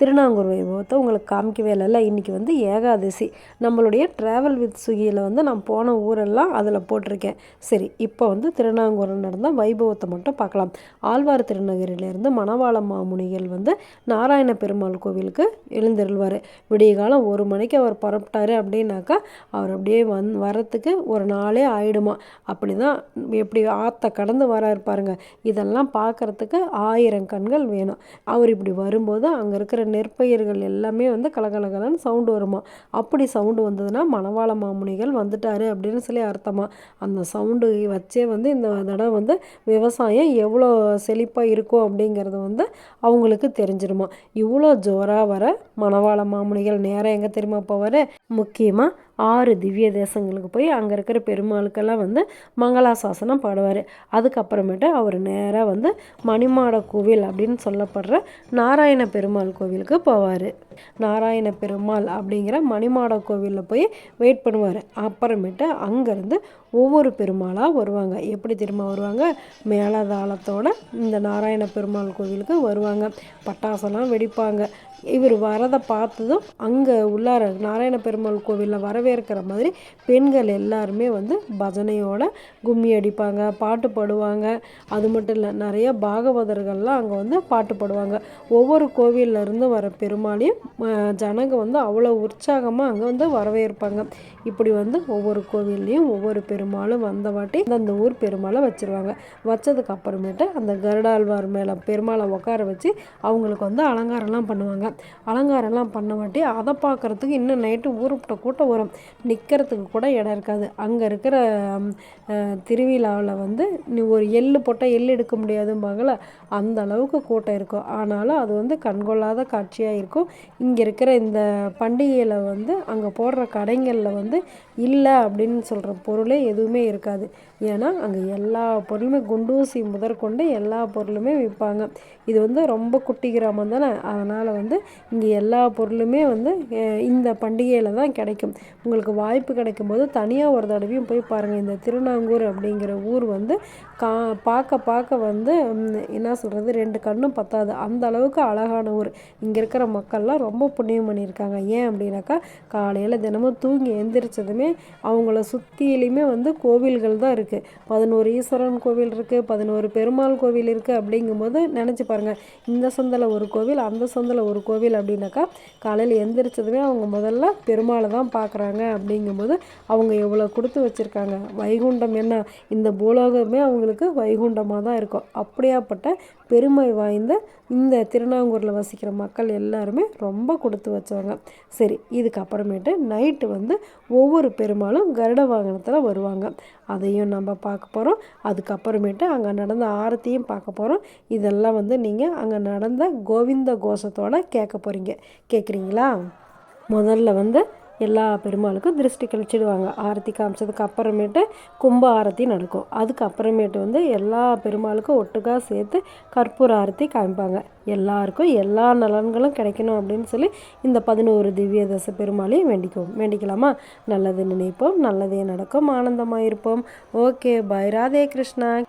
திருநாங்கூர் வைபவத்தை உங்களுக்கு காமிக்கவே இல்லைல்ல இன்றைக்கி வந்து ஏகாதசி. நம்மளுடைய ட்ராவல் வித் சுகியில் வந்து நான் போன ஊரெல்லாம் அதில் போட்டிருக்கேன். சரி இப்போ வந்து திருநாங்கூரில் நடந்த வைபவத்தை மட்டும் பார்க்கலாம். ஆழ்வார் திருநகரிலேருந்து மணவாள மாமுனிகள் வந்து நாராயண பெருமாள் கோவிலுக்கு எழுந்திருவார் விடிய காலம் ஒரு மணிக்கு அவர் புறப்பட்டார் அப்படின்னாக்கா அவர் அப்படியே வந் வரத்துக்கு ஒரு நாளே ஆயிடுமா? அப்படி தான் எப்படி ஆற்ற கடந்து வர பாருங்க. இதெல்லாம் பார்க்குறதுக்கு ஆயிரம் கண்கள் வேணும். அவர் இப்படி வரும்போது அங்கே இருக்கிற நெற்பயிர்கள் எல்லாமே வந்து கலகலகலன்னு சவுண்டு வருமா? அப்படி சவுண்டு வந்ததுன்னா மணவாள மாமுனிகள் வந்துட்டாரு அப்படின்னு சொல்லி அர்த்தமாக அந்த சவுண்டு வச்சே வந்து இந்த தடவை வந்து விவசாயம் எவ்வளோ செழிப்பாக இருக்கும் அப்படிங்கிறது வந்து அவங்களுக்கு தெரிஞ்சிருமா? இவ்வளோ ஜோராக வர மணவாள மாமுனிகள் நேரம் எங்கே தெரியுமா போவார்? முக்கியமாக ஆறு திவ்ய தேசங்களுக்கு போய் அங்கே இருக்கிற பெருமாளுக்கெல்லாம் வந்து மங்களாசாசனம் பாடுவார். அதுக்கப்புறமேட்டு அவர் நேராக வந்து மணிமாட கோவில் அப்படின்னு சொல்லப்படுற நாராயண பெருமாள் கோவிலுக்கு போவார். நாராயண பெருமாள் அப்படிங்கிற மணிமாட கோவிலில் போய் வெயிட் பண்ணுவார். அப்புறமேட்டு அங்கேருந்து ஒவ்வொரு பெருமாளாக வருவாங்க. எப்படி திரும்ப வருவாங்க? மேலதாளத்தோட இந்த நாராயண பெருமாள் கோவிலுக்கு வருவாங்க. பட்டாசெல்லாம் வெடிப்பாங்க. இவர் வரதை பார்த்ததும் அங்கே உள்ளார நாராயண பெருமாள் கோவிலில் வரவேற்கிற மாதிரி பெண்கள் எல்லாருமே வந்து பஜனையோட கும்மி அடிப்பாங்க பாட்டு பாடுவாங்க. அது மட்டும் இல்லை நிறைய பாகவதர்கள்லாம் அங்கே வந்து பாட்டு பாடுவாங்க. ஒவ்வொரு கோவிலிருந்து வர பெருமாளையும் ஜனங்க வந்து அவ்வளோ உற்சாகமாக அங்கே வந்து வரவேற்பாங்க. இப்படி வந்து ஒவ்வொரு கோவில்லையும் ஒவ்வொரு பெருமாளும் வந்த வாட்டி அந்த ஊர் பெருமாளை வச்சுருவாங்க. வச்சதுக்கு அப்புறமேட்டு அந்த கருடாழ்வார் மேலே பெருமாளை உட்கார வச்சு அவங்களுக்கு வந்து அலங்காரம்லாம் பண்ணுவாங்க. அலங்காரம்லாம் பண்ண வாட்டி அதை பார்க்குறதுக்கு இன்னும் நைட்டு ஊருப்பிட்ட கூட்டம் வரும். நிற்கிறதுக்கு கூட இடம் இருக்காது. அங்கே இருக்கிற திருவிழாவில் வந்து நீ ஒரு எள்ளு போட்டால் எள்ளு எடுக்க முடியாதும்பாங்கள அந்த அளவுக்கு கூட்டம் இருக்கும். ஆனாலும் அது வந்து கண்கொள்ளாத காட்சியாக இருக்கும். இங்கே இருக்கிற இந்த பண்டிகையில் வந்து அங்கே போடுற கடைங்களில் வந்து இல்லை அப்படின்னு சொல்கிற பொருளே எதுவுமே இருக்காது. ஏன்னா அங்கே எல்லா பொருளுமே குண்டூசி முதற்கொண்டு எல்லா பொருளுமே விற்பாங்க இது வந்து ரொம்ப குட்டி கிராமம் தானே? அதனால் வந்து இங்கே எல்லா பொருளுமே வந்து இந்த பண்டிகையில் தான் கிடைக்கும். உங்களுக்கு வாய்ப்பு கிடைக்கும் போது தனியாக ஒரு தடவையும் போய் பாருங்கள் இந்த திருநாங்கூர் அப்படிங்கிற ஊர் வந்து கா பார்க்க பார்க்க வந்து என்ன சொல்கிறது ரெண்டு கண்ணும் பத்தாது. அந்த அளவுக்கு அழகான ஊர். இங்கே இருக்கிற மக்கள்லாம் ரொம்ப புண்ணியம் பண்ணியிருக்காங்க. ஏன் அப்படின்னாக்கா காலையில் தினமும் தூங்கி எந்திரிச்சதுமே அவங்கள சுற்றிலையுமே வந்து கோவில்கள் தான் இருக்குது பதினோரு ஈஸ்வரன் கோவில் இருக்குது பதினோரு பெருமாள் கோவில் இருக்குது அப்படிங்கும்போது நினச்சி பாருங்கள் இந்த சொந்தில் ஒரு கோவில் அந்த சொந்தில் ஒரு கோவில் அப்படின்னாக்கா காலையில் எந்திரிச்சதுமே அவங்க முதல்ல பெருமாளை தான் பார்க்குறாங்க அப்படிங்கும்போது அவங்க எவ்வளோ கொடுத்து வச்சுருக்காங்க? வைகுண்டம் என்ன? இந்த பூலோகமே அவங்களுக்கு வைகுண்டமாக தான் இருக்கும். அப்படியாப்பட்ட பெருமை வாய்ந்த இந்த திருநாங்கூரில் வசிக்கிற மக்கள் எல்லாருமே ரொம்ப கொடுத்து வச்சவங்க. சரி இதுக்கப்புறமேட்டு நைட்டு வந்து ஒவ்வொரு பெருமாளும் கருட வாகனத்தில் வருவாங்க. அதையும் நம்ம பார்க்க போகிறோம் அதுக்கப்புறமேட்டு அங்கே நடந்த ஆரத்தியும் பார்க்க போகிறோம் இதெல்லாம் வந்து நீங்கள் அங்கே நடந்த கோவிந்த கோஷத்தோடு கேட்க போகிறீங்க கேட்குறீங்களா முதல்ல வந்து எல்லா பெருமாளுக்கும் திருஷ்டி கழிச்சிடுவாங்க. ஆரத்தி காமிச்சதுக்கு அப்புறமேட்டு கும்ப ஆரத்தி நடக்கும். அதுக்கப்புறமேட்டு வந்து எல்லா பெருமாளுக்கும் ஒட்டுக்காக சேர்த்து கற்பூர ஆரத்தி காமிப்பாங்க. எல்லாருக்கும் எல்லா நலன்களும் கிடைக்கணும் அப்படின்னு சொல்லி இந்த பதினோரு திவ்ய தச பெருமாளையும் வேண்டிக்குவோம். வேண்டிக்கலாமா? நல்லது நினைப்போம் நல்லதே நடக்கும் ஆனந்தமாக இருப்போம் ஓகே பை. ராதே கிருஷ்ணா.